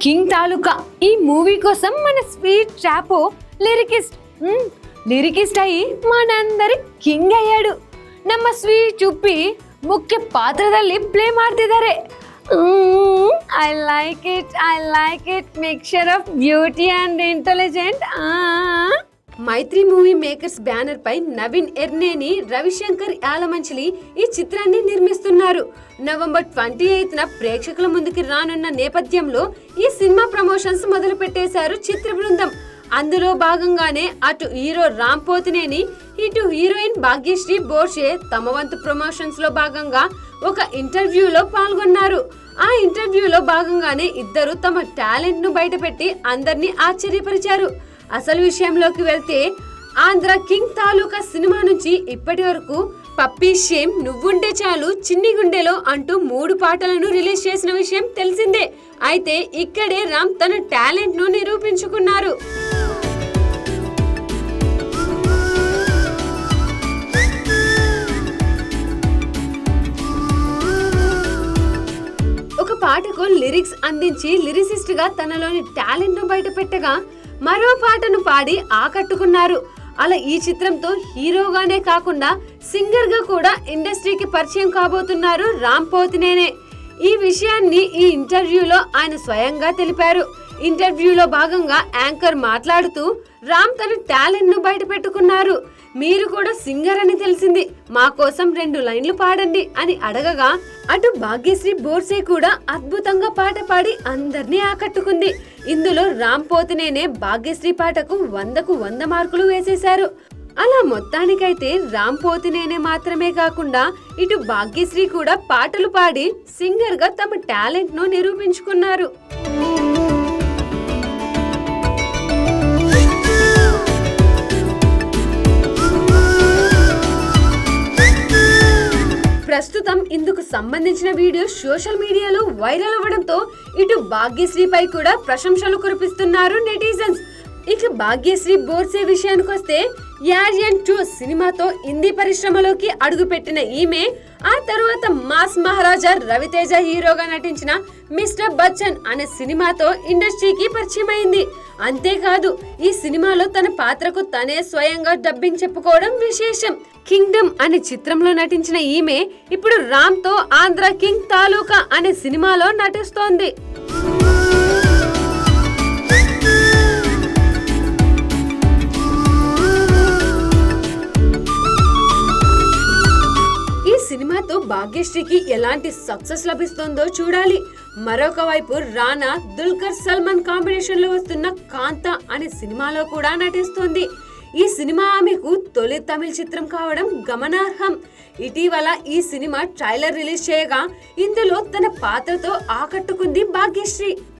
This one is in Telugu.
కింగ్ తాలూకా ఈ మూవీ కోసం మన స్వీట్ ట్రాపో లిరికిస్ట్ మ్, లిరికిస్ట్ అయి మనందరి ಕಿಂಗ್ ಅಯ್ಯಾಡು ನಮ್ಮ ಸ್ವೀಟ್ ಉಪ್ಪಿ ಮುಖ್ಯ ಪಾತ್ರದಲ್ಲಿ ಪ್ಲೇ ಮಾಡ್ತಿದ್ದಾರೆ I like it I like it mixture of beauty and intelligent Mythri movie makers banner పై నవీన్ ఎర్నేని రవిశంకర్ యాలమంచిలి ఈ చిత్రాన్ని నిర్మిస్తున్నారు. నవంబర్ ట్వంటీ ఎయిత్ న ప్రేక్షకుల ముందుకి రానున్న నేపథ్యంలో ఈ సినిమా ప్రమోషన్స్ మొదలు పెట్టేశారు చిత్ర బృందం. అందులో భాగంగానే అటు హీరో రామ్ పోతినేని ఇటు హీరోయిన్ భాగ్యశ్రీ బోర్షే తమ వంతు ప్రమోషన్స్లో భాగంగా ఒక ఇంటర్వ్యూలో పాల్గొన్నారు. ఆ ఇంటర్వ్యూలో భాగంగానే ఇద్దరు తమ టాలెంట్ను బయటపెట్టి అందరినీ ఆశ్చర్యపరిచారు. అసలు విషయంలోకి వెళ్తే ఆంధ్ర కింగ్ తాలూకా సినిమా నుంచి ఇప్పటి వరకు పప్పీ షేమ్ నువ్వుంటే చాలు చిన్ని గుండెలో అంటూ మూడు పాటలను రిలీజ్ చేసిన విషయం తెలిసిందే. అయితే ఇక్కడే రామ్ తన టాలెంట్ను నిరూపించుకున్నారు. ఒక పాటకు లిరిక్స్ అందించి లిరిసిస్ట్గా తనలోని టాలెంట్ను బయటపెట్టగా మరో పాటను పాడి ఆకట్టుకున్నారు. అలా ఈ చిత్రంతో హీరోగానే కాకుండా సింగర్గా కూడా ఇండస్ట్రీకి పరిచయం కాబోతున్నారు రామ్ పోతినేనే. ఈ విషయాన్ని ఈ ఇంటర్వ్యూలో ఆయన స్వయంగా తెలిపారు. ఇంటర్వ్యూలో భాగంగా యాంకర్ మాట్లాడుతూ రామ్ తన టాలెంట్ను బయట పెట్టుకున్నారు. మీరు కూడా సింగర్ అని తెలిసింది. మా కోసం రెండు లైన్లు పాడండి అని అడగగా అటు భాగ్యశ్రీ బోర్సే కూడా అద్భుతంగా పాట పాడి అందరినీ ఆకట్టుకుంది. ఇందులో రామ్ పోతినేనే భాగ్యశ్రీ పాటకు వందకు వంద మార్కులు వేసేశారు. అలా మొత్తానికైతే రామ్ పోతినేనే మాత్రమే కాకుండా ఇటు భాగ్యశ్రీ కూడా పాటలు పాడి సింగర్గా తమ టాలెంట్ను నిరూపించుకున్నారు. ప్రస్తుతం ఇందుకు సంబంధించిన వీడియో సోషల్ మీడియాలో వైరల్ అవ్వడంతో ఇటు భాగ్యశ్రీపై కూడా ప్రశంసలు కురిపిస్తున్నారు నెటిజన్స్. ఇక భాగ్యశ్రీ బోర్సే విషయానికి వస్తే యారియన్ టూ సినిమాతో హిందీ పరిశ్రమలోకి అడుగుపెట్టిన ఈమె ఆ తరువాత మాస్ మహారాజా రవితేజ హీరోగా నటించిన మిస్టర్ బచ్చన్ అనే సినిమాతో ఇండస్ట్రీకి పరిచయం అయింది అంతేకాదు ఈ సినిమాలో తన పాత్రకు తనే స్వయంగా డబ్బింగ్ చెప్పుకోవడం విశేషం. కింగ్డమ్ అనే చిత్రంలో నటించిన ఈమె ఇప్పుడు రామ్తో ఆంధ్ర కింగ్ తాలూకా అనే సినిమాలో నటిస్తోంది. భాగ్యశ్రీకి ఎలాంటి సక్సెస్ లభిస్తుందో చూడాలి. మరొక వైపు రానా దుల్కర్ సల్మాన్ కాంబినేషన్లో వస్తున్న కాంత అనే సినిమాలో కూడా నటిస్తుంది. ఈ సినిమా ఆమెకు తొలి తమిళ చిత్రం కావడం గమనార్హం. ఇటీవల ఈ సినిమా ట్రైలర్ రిలీజ్ చేయగా ఇందులో తన పాత్రతో ఆకట్టుకుంది భాగ్యశ్రీ.